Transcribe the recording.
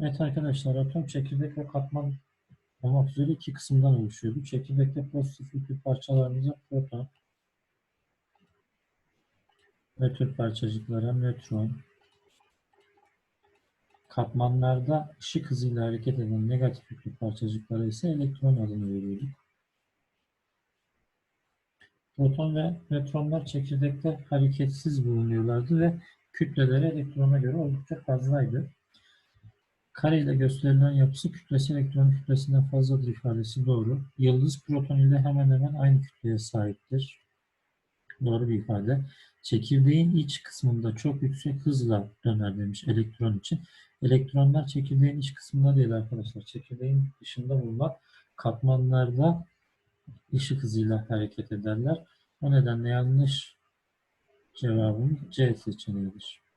Evet arkadaşlar atom çekirdek ve katman olmak üzere iki kısımdan oluşuyor. Bu çekirdekte pozitif yüklü parçalarımıza proton, nötr parçacıklara nötron, katmanlarda ışık hızıyla hareket eden negatif yüklü parçacıklara ise elektron adını veriyorduk. Proton ve nötronlar çekirdekte hareketsiz bulunuyorlardı ve kütleleri elektrona göre oldukça fazlaydı. Kare ile gösterilen yapısı kütlesi elektron kütlesinden fazladır ifadesi doğru. Yıldız proton ile hemen hemen aynı kütleye sahiptir. Doğru bir ifade. Çekirdeğin iç kısmında çok yüksek hızla döner demiş elektron için. Elektronlar çekirdeğin iç kısmında değil arkadaşlar. Çekirdeğin dışında bulunan katmanlarda ışık hızıyla hareket ederler. O nedenle yanlış cevabımız C seçeneğidir.